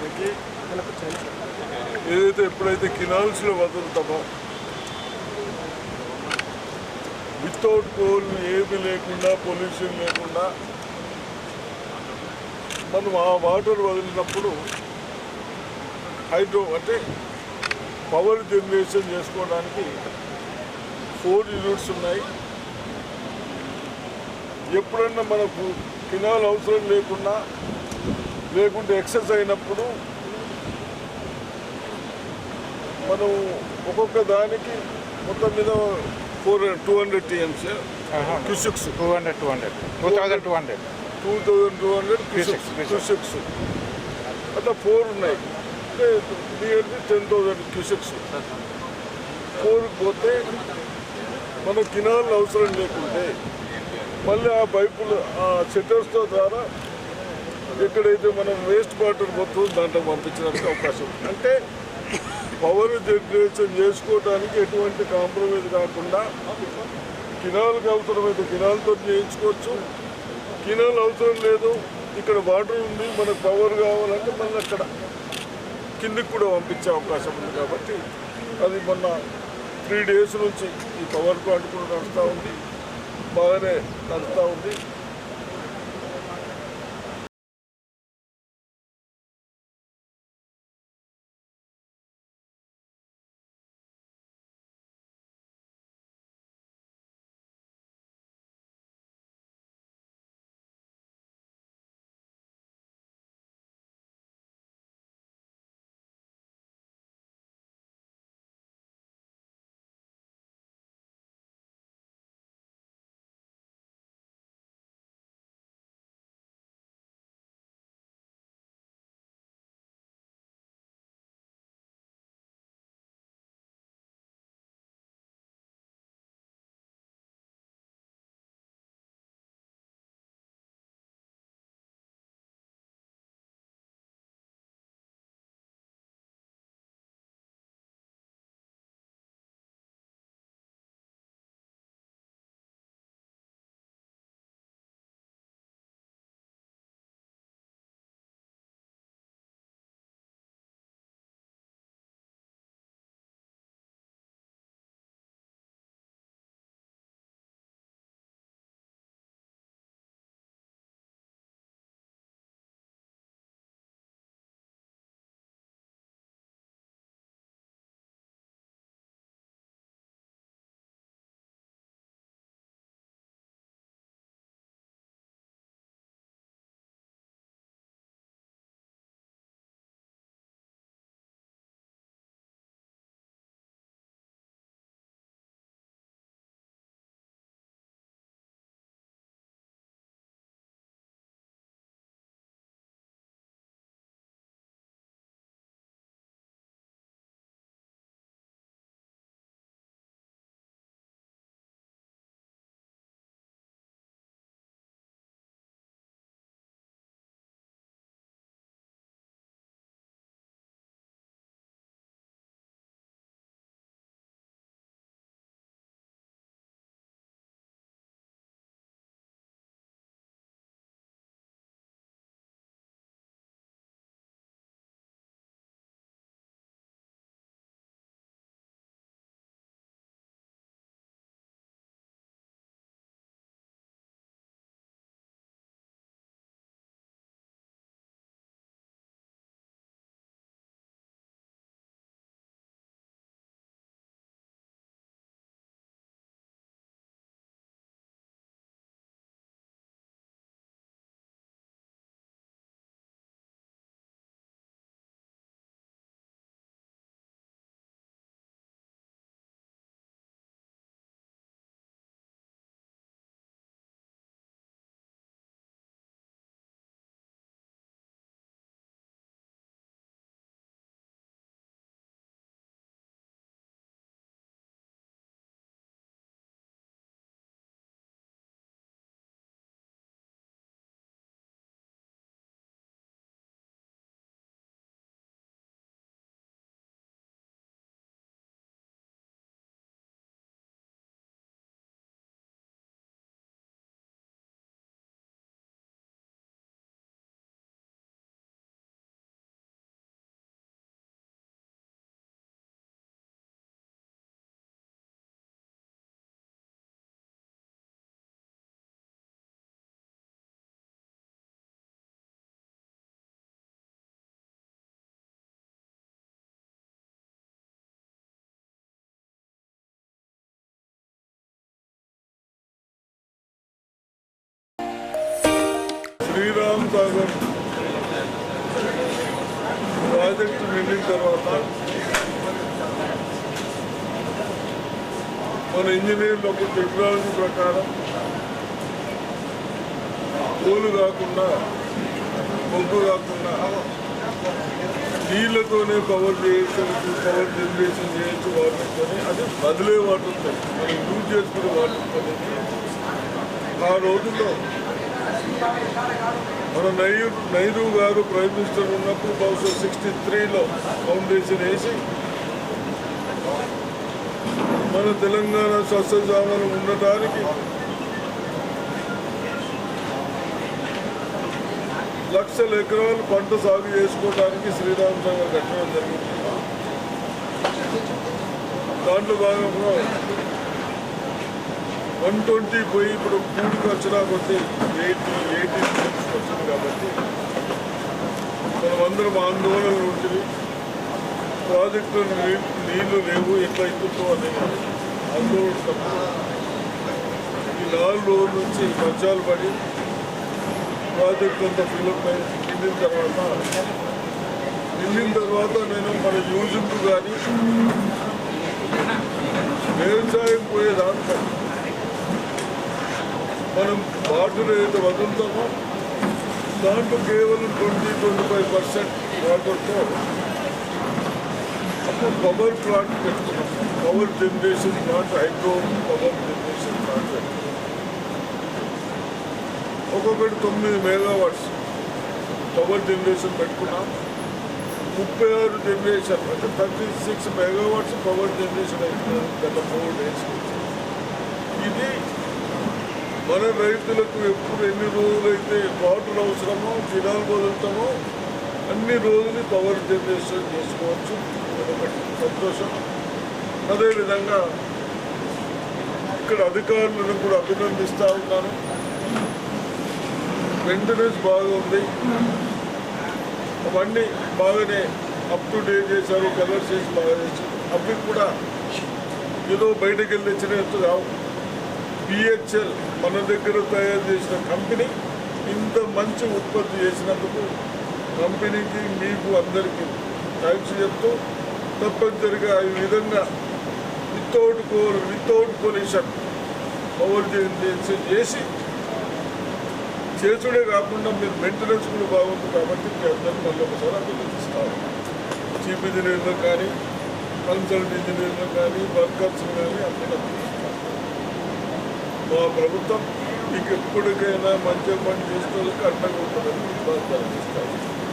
చేయడానికి ఏదైతే ఎప్పుడైతే కినాల్స్లో వదులుతామో వితౌట్ కోల్ ఏమి లేకుండా పొల్యూషన్ లేకుండా మనం ఆ వాటర్ వదిలినప్పుడు హైడ్రో అంటే పవర్ జనరేషన్ చేసుకోవడానికి ఫోర్ యూనిట్స్ ఉన్నాయి. ఎప్పుడన్నా మనకు కినాల్ అవసరం లేకుండా లేకుంటే ఎక్సెస్ అయినప్పుడు మనం ఒక్కొక్క దానికి మొత్తం మీద four two hundred TMC. Cusecs. Two hundred two hundred. Two thousand two hundred. Two thousand two hundred Cusics, cusecs అట్లా ఫోర్ ఉన్నాయి. అంటే nearly ten thousand cusecs. Four పోతే మన కినాల్ అవసరం లేకుంటే మళ్ళీ ఆ పైపులు ఆ సెటర్స్తో ద్వారా ఎక్కడైతే మనం వేస్ట్ వాటర్ మొత్తం దాంట్లో పంపించడానికి అవకాశం అంటే పవర్ జనరేషన్ చేసుకోవడానికి ఎటువంటి కాంప్రమైజ్ కాకుండా కినాల్కి అవసరమైతే కినాల్తో చేయించుకోవచ్చు. కినాల్ అవసరం లేదు. ఇక్కడ వాటర్ ఉంది మనకు పవర్ కావాలంటే మళ్ళీ అక్కడ కిందికి కూడా పంపించే అవకాశం ఉంది కాబట్టి అది మొన్న త్రీ డేస్ నుంచి ఈ పవర్ ప్లాంట్ కూడా నడుస్తూ ఉంది. బాగానే నడుస్తూ ఉంది. శ్రీరామ్ సాగర్ ప్రాజెక్టు వెళ్ళిన తర్వాత మన ఇంజనీర్లు ఒక టెక్నాలజీ ప్రకారం పూలు కాకుండా బొగ్గు కాకుండా నీళ్ళతోనే పవర్ చేయొచ్చు పవర్ జనరేషన్ చేయొచ్చు వాటర్తోనే అది బదిలే వాటర్తో మనం యూజ్ చేసుకునే వాటర్తో ఆ రోజుల్లో మన నైరు నైరు గారు ప్రైమ్ మినిస్టర్ ఉన్నప్పుడు బహుశా సిక్స్టీ త్రీలో ఫౌండేషన్ వేసి మన తెలంగాణ స్వస్థజామలు ఉండటానికి లక్షల ఎకరాలు పంట సాగు చేసుకోవడానికి శ్రీరామ్ సాగర్ కట్టడం జరిగింది. దాంట్లో భాగంగా వన్ ట్వంటీ పోయి ఇప్పుడు మూడుకి వచ్చినా కొద్ది ఎయిటీ ఎయిటీ వచ్చింది కాబట్టి మనమందరం ఆందోళనలు ఉంటుంది ప్రాజెక్టులో నీళ్ళు లేవు ఎట్లా అవుతుందో అని ఆందోళన ఈ నాలుగు రోజుల నుంచి వర్షాలు పడి ప్రాజెక్ట్ అంతా ఫిల్అప్ అయి నిండిన తర్వాత నిండిన తర్వాత నేను మన యూజింపు కానీ వ్యవసాయం పోయేదాంట్లో మనం వాటర్ ఏదైతే వదులుతామో? దాంట్లో కేవలం ట్వంటీ ట్వంటీ ఫైవ్ పర్సెంట్ వాటర్తో అప్పుడు పవర్ ప్లాంట్ పెట్టుకున్నాం. Power generation plant hydro power generation plant ఒక్కొక్కటి తొమ్మిది మెగావాట్స్ పవర్ జనరేషన్ పెట్టుకున్నాం. ముప్పై ఆరు జనరేషన్ అంటే thirty six megawatts power generation అయిపోయింది గత ఫోర్ డేస్ ఇది మన రైతులకు ఎప్పుడు ఎన్ని రోజులైతే వాటర్ అవసరమో దినాలు వదులుతామో అన్ని రోజులు పవర్ జనరేషన్ చేసుకోవచ్చు. అదొకటి సంతోషం. అదేవిధంగా ఇక్కడ అధికారులను కూడా అభినందిస్తూ ఉన్నాను. మెయింటెనెన్స్ బాగుంది అవన్నీ బాగానే అప్ టు డేట్ చేశారు కలర్స్ చేసి బాగా చేశారు. అవి కూడా ఏదో బయటకు వెళ్ళి తెచ్చినట్టు రావు. బిహెచ్ఎల్ మన దగ్గర తయారు చేసిన కంపెనీ ఇంత మంచి ఉత్పత్తి చేసినందుకు కంపెనీకి మీకు అందరికీ థ్యాంక్స్ చెప్తూ తప్పనిసరిగా ఈ విధంగా without coal without pollution power generation చేసి చేసుడే కాకుండా మీరు మెయింటెనెన్స్ కూడా బాగుంది కాబట్టి మీ అందరినీ మళ్ళీ ఒకసారి అభినందిస్తాను. చీఫ్ ఇంజనీర్లు కానీ కన్సల్ట్ ఇంజనీర్లు కానీ వర్కర్స్ కానీ అందరూ మా ప్రభుత్వం మీకు ఎప్పటికైనా మంచి పని చేసుకోవాలని అండగా ఉంటుందని బాధ్యత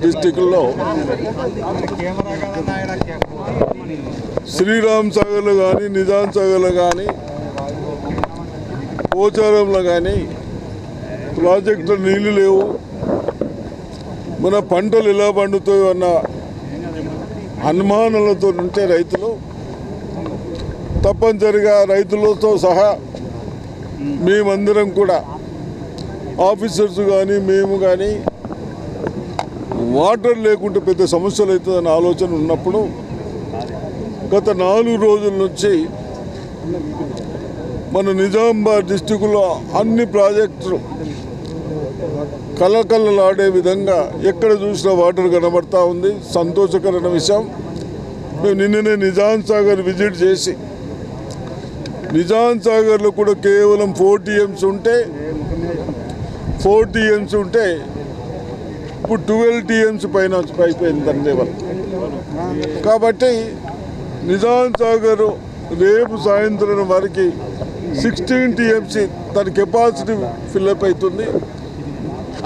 డిస్టిక్లో శ్రీరామ్ సాగర్లో కానీ నిజాం సాగర్లో కానీ పోచారంలో కానీ ప్రాజెక్టులో నీళ్ళు లేవు. మన పంటలు ఎలా పండుతాయో అన్న అనుమానాలతో ఉంటే రైతులు తప్పనిసరిగా రైతులతో సహా మేమందరం కూడా ఆఫీసర్స్ కానీ మేము కానీ వాటర్ లేకుంటే పెద్ద సమస్యలు అవుతుందని ఆలోచన ఉన్నప్పుడు గత నాలుగు రోజుల నుంచి మన నిజామాబాద్ డిస్టిక్లో అన్ని ప్రాజెక్టులు కలకలలాడే విధంగా ఎక్కడ చూసినా వాటర్ కనబడతా ఉంది. సంతోషకరమైన విషయం. మేము నిన్ననే నిజాం సాగర్ విజిట్ చేసి నిజాం సాగర్లో కూడా కేవలం ఫోర్ టీఎంస్ ఉంటే ఫోర్ టీఎంస్ ఉంటే ఇప్పుడు ట్వెల్వ్ టీఎంసీ పైన అయిపోయింది దాని లెవెల్ కాబట్టి నిజాం సాగర్ రేపు సాయంత్రం వరకు సిక్స్టీన్ టీఎంసీ దాని కెపాసిటీ ఫిల్అప్ అవుతుంది.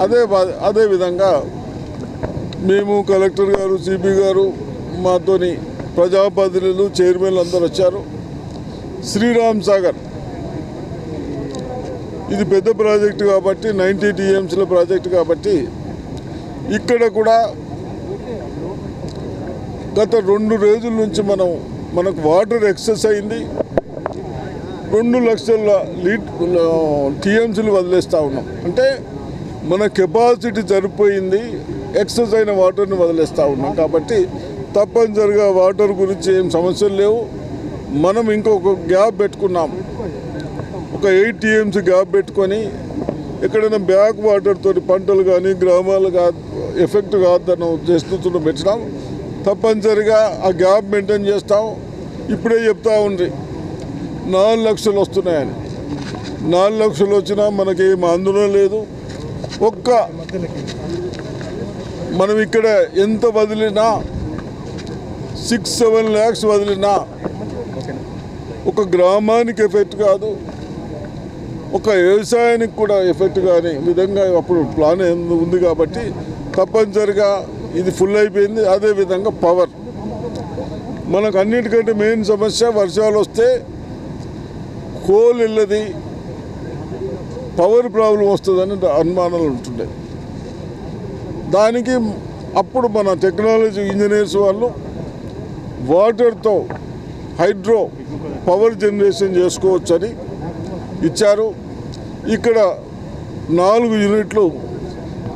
అదే అదేవిధంగా అదే విధంగా మేము కలెక్టర్ గారు సిబి గారు మాతోని ప్రజాప్రతినిధులు చైర్మన్లు అందరూ వచ్చారు. శ్రీరామ్ సాగర్. ఇది పెద్ద ప్రాజెక్టు కాబట్టి నైంటీ టీఎంసీల ప్రాజెక్టు కాబట్టి ఇక్కడ కూడా గత రెండు రోజుల నుంచి మనం మనకు వాటర్ ఎక్సెస్ అయింది. రెండు లక్షల లీట్ టీఎంసీలు వదిలేస్తూ ఉన్నాం. అంటే మన కెపాసిటీ సరిపోయింది ఎక్సెస్ అయిన వాటర్ని వదిలేస్తూ ఉన్నాం. కాబట్టి తప్పనిసరిగా వాటర్ గురించి ఏం సమస్యలు లేవు. మనం ఇంకొక గ్యాప్ పెట్టుకున్నాం. ఒక ఎయిట్ టీఎంసీ గ్యాప్ పెట్టుకొని ఎక్కడైనా బ్యాక్ వాటర్ తోటి పంటలు కానీ గ్రామాలు ఎఫెక్ట్ కాదన్న ఉద్దేశంతో పెట్టినాం. తప్పనిసరిగా ఆ గ్యాప్ మెయింటైన్ చేస్తాం. ఇప్పుడే చెప్తా ఉండ్రి. నాలుగు లక్షలు వస్తున్నాయని. నాలుగు లక్షలు వచ్చినా మనకి మనకేం ఆందోళన లేదు. ఒక్క మనం ఇక్కడ ఎంత వదిలినా సిక్స్ సెవెన్ ల్యాక్స్ వదిలినా ఒక గ్రామానికి ఎఫెక్ట్ కాదు. ఒక వ్యవసాయానికి కూడా ఎఫెక్ట్ కానీ విధంగా అప్పుడు ప్లాన్ ఉంది కాబట్టి తప్పనిసరిగా ఇది ఫుల్ అయిపోయింది. అదేవిధంగా పవర్ మనకు అన్నిటికంటే మెయిన్ సమస్య వర్షాలు వస్తే కోల్ ఇల్లది పవర్ ప్రాబ్లం వస్తుందని అనుమానాలు ఉంటుండే దానికి అప్పుడు మన టెక్నాలజీ ఇంజనీర్స్ వాళ్ళు వాటర్తో హైడ్రో పవర్ జనరేషన్ చేసుకోవచ్చని ఇచ్చారు. ఇక్కడ నాలుగు యూనిట్లు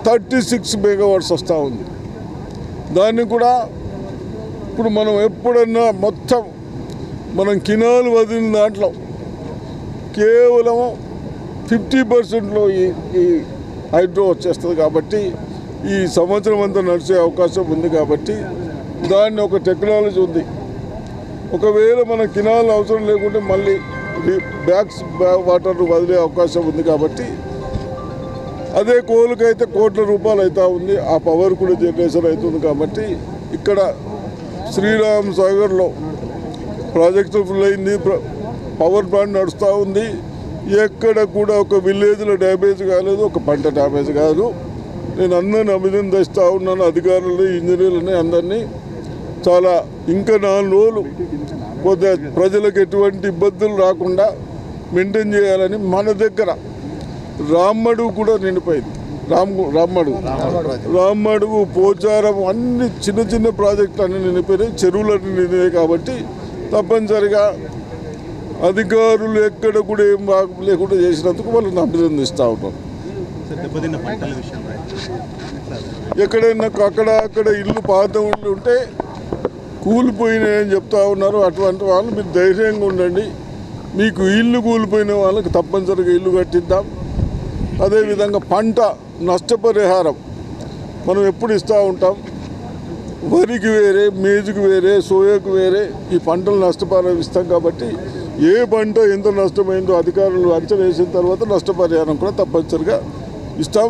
థర్టీ సిక్స్ మెగావాట్స్ వస్తూ ఉంది. దాన్ని కూడా ఇప్పుడు మనం ఎప్పుడన్నా మొత్తం మనం కినాలు వదిలిన దాంట్లో కేవలం ఫిఫ్టీ పర్సెంట్లో ఈ ఈ హైడ్రో వచ్చేస్తుంది కాబట్టి ఈ సంవత్సరం అంతా నడిచే అవకాశం ఉంది కాబట్టి దాన్ని ఒక టెక్నాలజీ ఉంది. ఒకవేళ మన కినాలు అవసరం లేకుంటే మళ్ళీ బ్యాగ్స్ బ్యాక్స్ వాటర్ వదిలే అవకాశం ఉంది కాబట్టి అదే కోలుకైతే కోట్ల రూపాయలు అవుతా ఉంది. ఆ పవర్ కూడా జనరేషన్ అవుతుంది కాబట్టి ఇక్కడ శ్రీరామ్ సాగర్లో ప్రాజెక్టు ఫుల్ అయింది. పవర్ ప్లాంట్ నడుస్తూ ఉంది. ఎక్కడ కూడా ఒక విలేజ్లో డ్యామేజ్ కాలేదు ఒక పంట డ్యామేజ్ కాదు. నేను అందరిని అభినందిస్తూ ఉన్నాను అధికారులు ఇంజనీర్లని అందరినీ. చాలా ఇంకా నాలుగు రోజులు కొద్దిగా ప్రజలకు ఎటువంటి ఇబ్బందులు రాకుండా మెయింటైన్ చేయాలని మన దగ్గర రామ్మడుగు కూడా నిండిపోయింది. రామ్ రామ్మడుగు రామ్మడుగు పోచారం అన్ని చిన్న చిన్న ప్రాజెక్టులు అన్ని నిండిపోయినాయి. చెరువులు అన్ని నిండినాయి కాబట్టి తప్పనిసరిగా అధికారులు ఎక్కడ కూడా ఏం బాగు లేకుండా చేసినందుకు వాళ్ళని అభినందిస్తూ విషయంలో ఎక్కడైనా అక్కడ అక్కడ ఇల్లు పాత ఉంటే కూలిపోయినాయని చెప్తా ఉన్నారు. అటువంటి వాళ్ళు మీరు ధైర్యంగా ఉండండి. మీకు ఇల్లు కూలిపోయిన వాళ్ళకి తప్పనిసరిగా ఇల్లు కట్టిద్దాం. అదేవిధంగా పంట నష్టపరిహారం మనం ఎప్పుడు ఇస్తూ ఉంటాం. వరికి వేరే మేజుకు వేరే సోయాకు వేరే ఈ పంటలు నష్టపరిహారం ఇస్తాం కాబట్టి ఏ పంట ఎంత నష్టమైందో అధికారులు అంచనా వేసిన తర్వాత నష్టపరిహారం కూడా తప్పనిసరిగా ఇస్తాం.